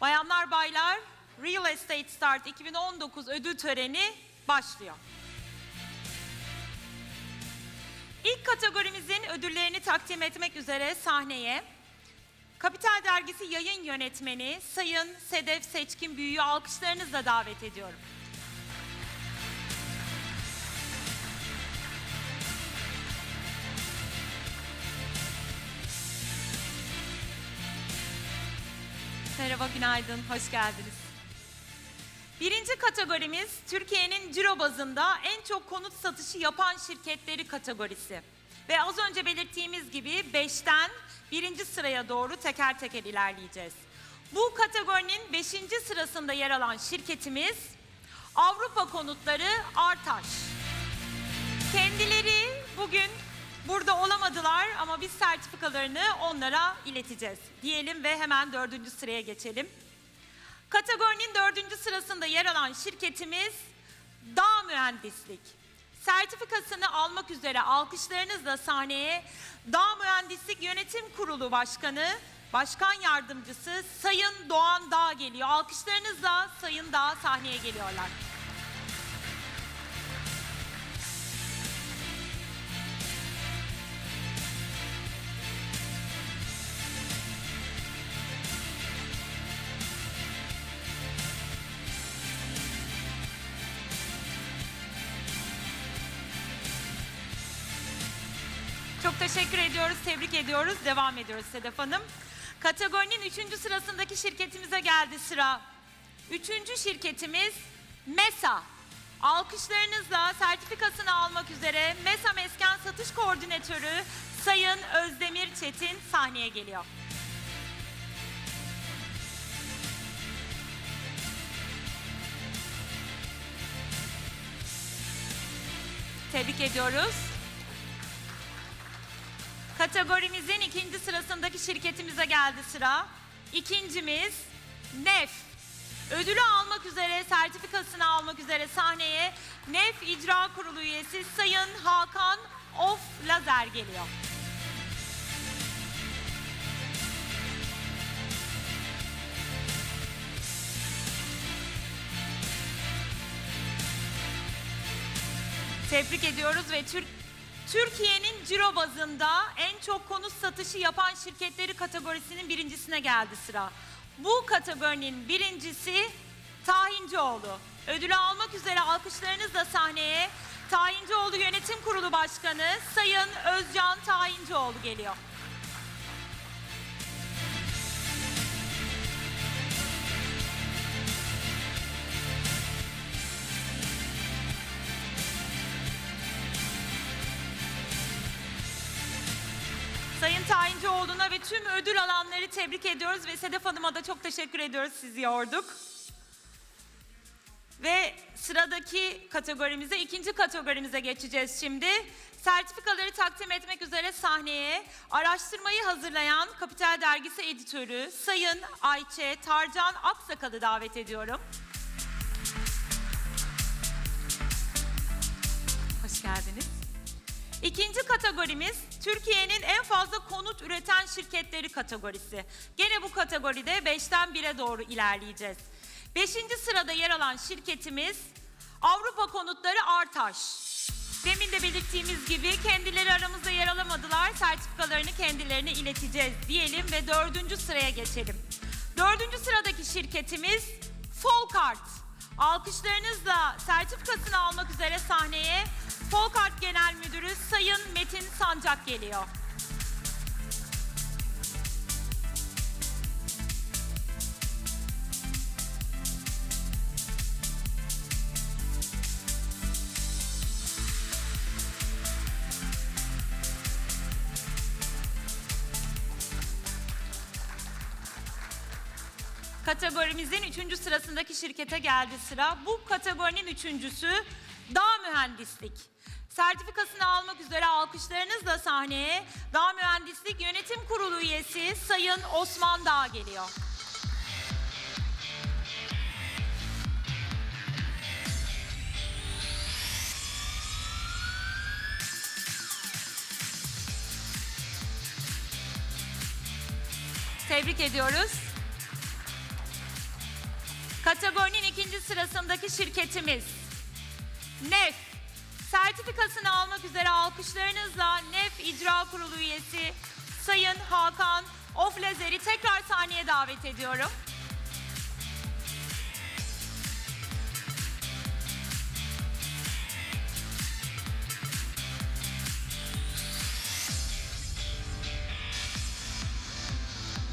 Bayanlar baylar, Real Estate Start 2019 ödül töreni başlıyor. İlk kategorimizin ödüllerini takdim etmek üzere sahneye Kapital Dergisi yayın yönetmeni Sayın Sedef Seçkin Büyü'yü alkışlarınızla davet ediyorum. Merhaba, günaydın, hoş geldiniz. Birinci kategorimiz Türkiye'nin ciro bazında en çok konut satışı yapan şirketleri kategorisi. Ve az önce belirttiğimiz gibi 5'ten birinci sıraya doğru teker teker ilerleyeceğiz. Bu kategorinin 5. sırasında yer alan şirketimiz Avrupa Konutları Artaş. Kendileri bugün burada olamadılar ama biz sertifikalarını onlara ileteceğiz. Diyelim ve hemen dördüncü sıraya geçelim. Kategorinin dördüncü sırasında yer alan şirketimiz Dağ Mühendislik. Sertifikasını almak üzere alkışlarınızla sahneye Dağ Mühendislik Yönetim Kurulu Başkanı, Başkan Yardımcısı Sayın Doğan Dağ geliyor. Alkışlarınızla Sayın Dağ sahneye geliyorlar. Çok teşekkür ediyoruz, tebrik ediyoruz. Devam ediyoruz Sedef Hanım. Kategorinin üçüncü sırasındaki şirketimize geldi sıra. Üçüncü şirketimiz MESA. Alkışlarınızla sertifikasını almak üzere MESA Mesken Satış Koordinatörü Sayın Özdemir Çetin sahneye geliyor. Tebrik ediyoruz. Kategorimizin ikinci sırasındaki şirketimize geldi sıra. İkincimiz NEF. Ödülü almak üzere, sertifikasını almak üzere sahneye NEF İcra Kurulu üyesi Sayın Hakan Of Lazer geliyor. Tebrik ediyoruz ve Türk Türkiye'nin ciro bazında en çok konut satışı yapan şirketleri kategorisinin birincisine geldi sıra. Bu kategorinin birincisi Tahincioğlu. Ödülü almak üzere alkışlarınızla sahneye Tahincioğlu Yönetim Kurulu Başkanı Sayın Özcan Tahincioğlu geliyor. Sayın Tayincioğlu'na ve tüm ödül alanları tebrik ediyoruz ve Sedef Hanım'a da çok teşekkür ediyoruz sizi yorduk. Ve sıradaki kategorimize, ikinci kategorimize geçeceğiz şimdi. Sertifikaları takdim etmek üzere sahneye araştırmayı hazırlayan Kapital Dergisi editörü Sayın Ayçe Tarcan Aksakal'ı davet ediyorum. Hoş geldiniz. İkinci kategorimiz Türkiye'nin en fazla konut üreten şirketleri kategorisi. Gene bu kategoride 5'ten 1'e doğru ilerleyeceğiz. Beşinci sırada yer alan şirketimiz Avrupa Konutları Artaş. Demin de belirttiğimiz gibi kendileri aramızda yer alamadılar. Sertifikalarını kendilerine ileteceğiz diyelim ve dördüncü sıraya geçelim. Dördüncü sıradaki şirketimiz Folkart. Alkışlarınızla sertifikasını almak üzere sahneye Folkart Genel Müdürü Sayın Metin Sancak geliyor. Kategorimizin üçüncü sırasındaki şirkete geldi sıra. Bu kategorinin üçüncüsü Dağ Mühendislik. Sertifikasını almak üzere alkışlarınızla sahneye Dağ Mühendislik Yönetim Kurulu üyesi Sayın Osman Dağ geliyor. Tebrik ediyoruz. Kategorinin ikinci sırasındaki şirketimiz. Sertifikasını almak üzere alkışlarınızla NEF İcra Kurulu üyesi Sayın Hakan Oflezer'i tekrar sahneye davet ediyorum.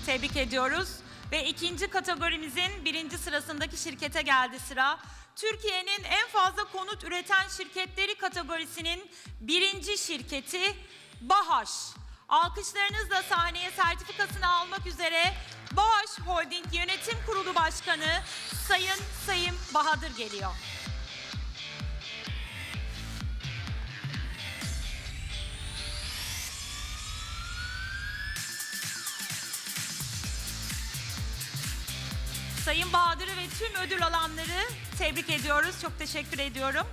Tebrik ediyoruz. Ve ikinci kategorimizin birinci sırasındaki şirkete geldi sıra. Türkiye'nin en fazla konut üreten şirketleri kategorisinin birinci şirketi BAHAŞ. Alkışlarınızla sahneye sertifikasını almak üzere BAHAŞ Holding Yönetim Kurulu Başkanı Sayın Sayın Bahadır geliyor. Sayın Bahadır'ı ve tüm ödül alanları tebrik ediyoruz. Çok teşekkür ediyorum.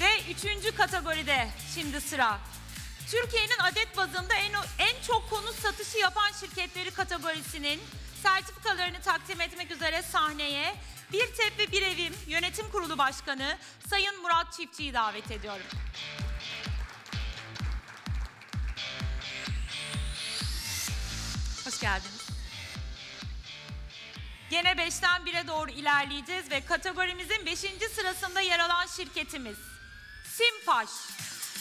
Ve üçüncü kategoride şimdi sıra. Türkiye'nin adet bazında en, en çok konut satışı yapan şirketleri kategorisinin sertifikalarını takdim etmek üzere sahneye Bir Tep ve Bir Evim Yönetim Kurulu Başkanı Sayın Murat Çiftçi'yi davet ediyorum. Hoş geldiniz. Gene 5'ten 1'e doğru ilerleyeceğiz ve kategorimizin 5. sırasında yer alan şirketimiz Simpaş.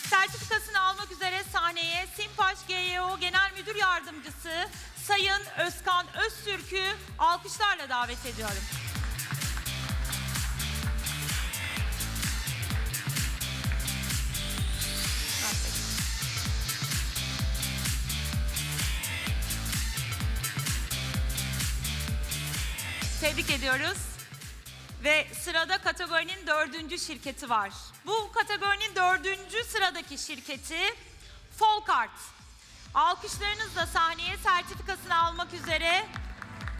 Sertifikasını almak üzere sahneye Simpaş GYO Genel Müdür Yardımcısı Sayın Özkan Öztürk'ü alkışlarla davet ediyorum. Tebrik ediyoruz. Ve sırada kategorinin dördüncü şirketi var. Bu kategorinin dördüncü sıradaki şirketi Folkart. Alkışlarınızla sahneye sertifikasını almak üzere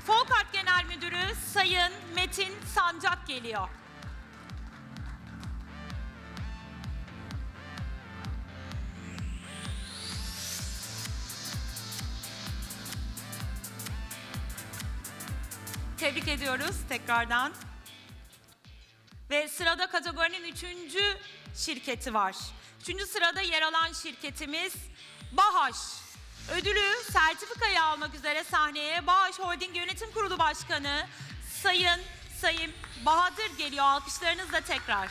Folkart Genel Müdürü Sayın Metin Sancak geliyor. Tebrik ediyoruz tekrardan. Ve sırada kategorinin üçüncü şirketi var. Üçüncü sırada yer alan şirketimiz Bahaş. Ödülü sertifikayı almak üzere sahneye Bahaş Holding Yönetim Kurulu Başkanı Sayın Sayın Bahadır geliyor. Alkışlarınızla tekrar.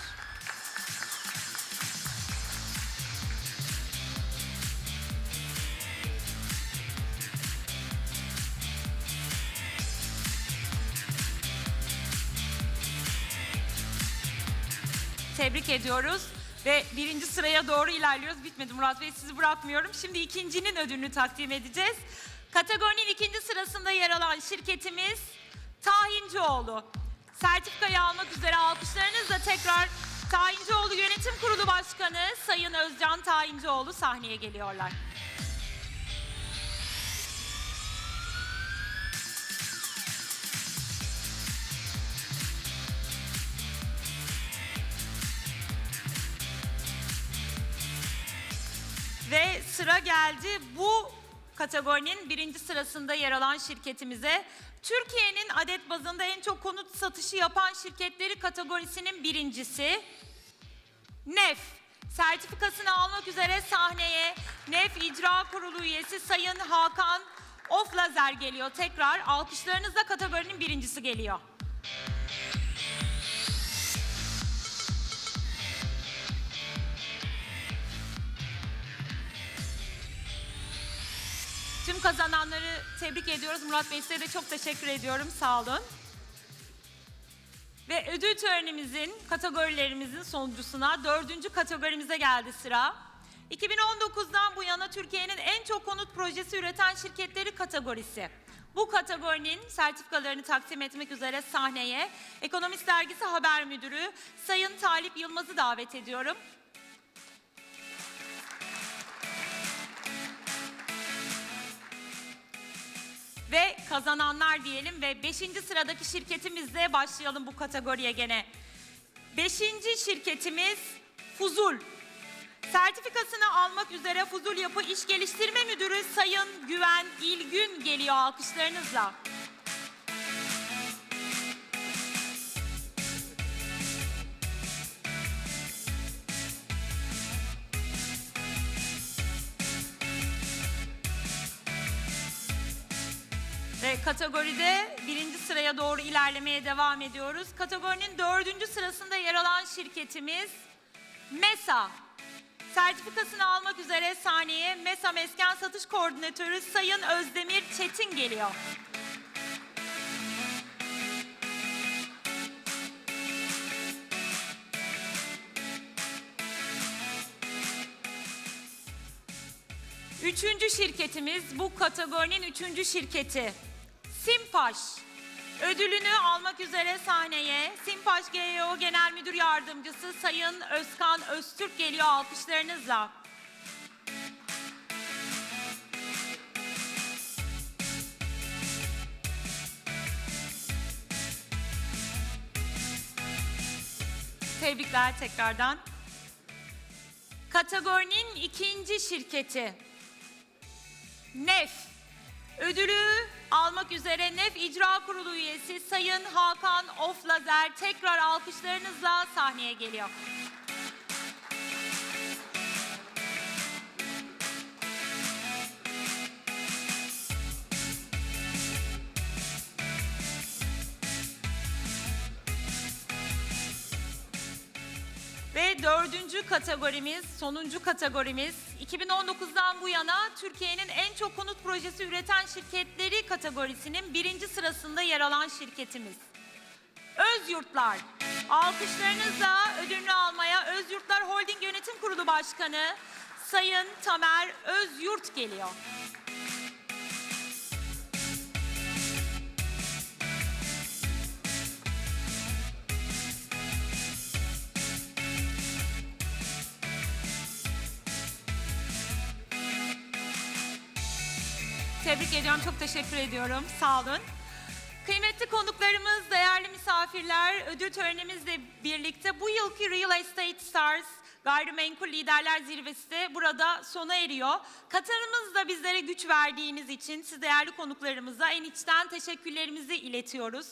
Tebrik ediyoruz. Ve birinci sıraya doğru ilerliyoruz. Bitmedi Murat Bey sizi bırakmıyorum. Şimdi ikincinin ödülünü takdim edeceğiz. Kategorinin ikinci sırasında yer alan şirketimiz Tahincioğlu. Sertifikayı almak üzere alkışlarınızla tekrar Tahincioğlu Yönetim Kurulu Başkanı Sayın Özcan Tahincioğlu sahneye geliyorlar. Ve sıra geldi bu kategorinin birinci sırasında yer alan şirketimize. Türkiye'nin adet bazında en çok konut satışı yapan şirketleri kategorisinin birincisi NEF. Sertifikasını almak üzere sahneye NEF İcra Kurulu üyesi Sayın Hakan Oflazer geliyor. Tekrar alkışlarınızla kategorinin birincisi geliyor. Kazananları tebrik ediyoruz. Murat Bey size de çok teşekkür ediyorum. Sağ olun. Ve ödül törenimizin, kategorilerimizin sonuncusuna dördüncü kategorimize geldi sıra. 2019'dan bu yana Türkiye'nin en çok konut projesi üreten şirketleri kategorisi. Bu kategorinin sertifikalarını takdim etmek üzere sahneye Ekonomist Dergisi Haber Müdürü Sayın Talip Yılmaz'ı davet ediyorum. Ve kazananlar diyelim ve 5. sıradaki şirketimizle başlayalım bu kategoriye gene. 5. şirketimiz Fuzul. Sertifikasını almak üzere Fuzul Yapı İş Geliştirme Müdürü Sayın Güven İlgün geliyor alkışlarınızla. Ve kategoride birinci sıraya doğru ilerlemeye devam ediyoruz. Kategorinin dördüncü sırasında yer alan şirketimiz MESA. Sertifikasını almak üzere sahneye MESA Mesken Satış Koordinatörü Sayın Özdemir Çetin geliyor. Üçüncü şirketimiz bu kategorinin üçüncü şirketi. Simpaş. Ödülünü almak üzere sahneye Simpaş GEO Genel Müdür Yardımcısı Sayın Özkan Öztürk geliyor alkışlarınızla. Tebrikler tekrardan. Kategorinin ikinci şirketi. NEF. Ödülü almak üzere NEF İcra Kurulu üyesi Sayın Hakan Oflazer tekrar alkışlarınızla sahneye geliyor. Ve dördüncü kategorimiz, sonuncu kategorimiz 2019'dan bu yana Türkiye'nin en çok konut projesi üreten şirketleri kategorisinin birinci sırasında yer alan şirketimiz. Özyurtlar. Alkışlarınızla ödülünü almaya Özyurtlar Holding Yönetim Kurulu Başkanı Sayın Tamer Özyurt geliyor. Tebrik ediyorum, çok teşekkür ediyorum. Sağ olun. Kıymetli konuklarımız, değerli misafirler, ödül törenimizle birlikte bu yılki Real Estate Stars Gayrimenkul Liderler Zirvesi de burada sona eriyor. Katılımınızda bizlere güç verdiğiniz için siz değerli konuklarımıza en içten teşekkürlerimizi iletiyoruz.